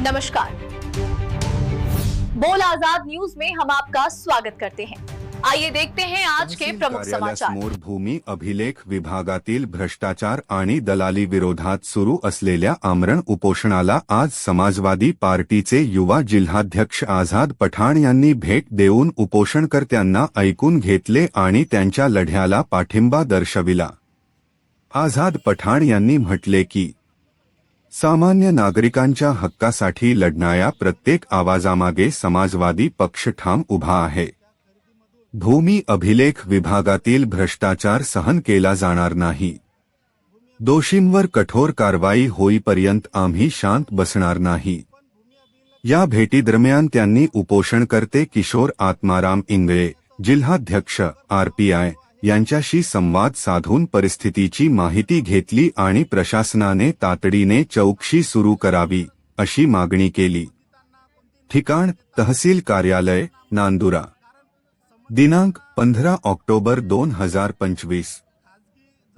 नमस्कार। बोल आजाद न्यूज में हम आपका स्वागत करते हैं। आइए देखते हैं आज के प्रमुख समाचार। कार्यालयासमोर भूमी अभिलेख विभागातील भ्रष्टाचार आणि दलाली विरोधात सुरू असलेल्या आमरण उपोषणाला आज समाजवादी पार्टीचे युवा जिल्हाध्यक्ष आझाद पठाण यांनी भेट देऊन उपोषणकर्त्यांना ऐकून घेतले आणि त्यांच्या लढ्याला पाठिंबा दर्शविला. आझाद पठाण यांनी म्हटले की सामान्य नागरिकांच्या हक्कासाठी लढणाऱ्या प्रत्येक आवाजामागे समाजवादी पक्ष ठाम उभा आहे. भूमी अभिलेख विभागातील भ्रष्टाचार सहन केला जाणार नाही. दोषींवर कठोर कारवाई होईपर्यंत आम्ही शांत बसणार नाही. या भेटीदरम्यान त्यांनी उपोषणकर्ते किशोर आत्माराम इंगळे, जिल्हाध्यक्ष, आरपीआय यांच्याशी संवाद साधून परिस्थितीची माहिती घेतली आणि प्रशासनाने तातडीने चौकशी सुरू करावी अशी मागणी केली. ठिकाण तहसील कार्यालय नांदुरा. दिनांक पंधरा ऑक्टोबर दोन हजार पंचवीस.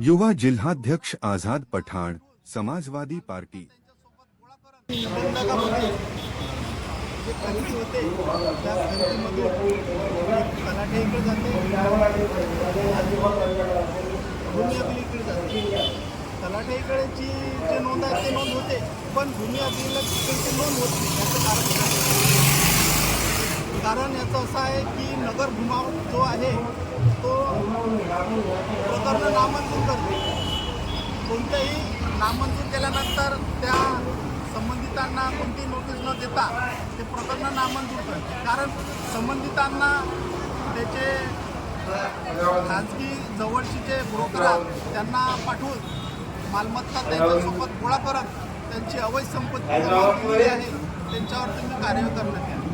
युवा जिल्हाध्यक्ष आझाद पठाण समाजवादी पार्टी. होते त्या खरेदीमधून जाते भूमी अभिलेखकडे जाते तलाठीकडेची जे नोंद आहे ते नोंद होते पण भूमी अभिलेखकडची नोंद होत नाही. याचं कारण कारण याचं असं आहे की नगर भूमा जो आहे तो प्रकरण नामंजूर करते. कोणतेही नामंजूर केल्यानंतर त्या संबंधितांना कोणती नोटीस न देता ते प्रकरण नामंजूर करते. कारण संबंधितांना त्याचे खाजगी जवळची जे ब्रोकर आहेत त्यांना पाठवून मालमत्ता त्यांच्यासोबत गोळा करत त्यांची अवैध संपत्ती आहे त्यांच्यावर तुम्ही कार्य करण्यात यावे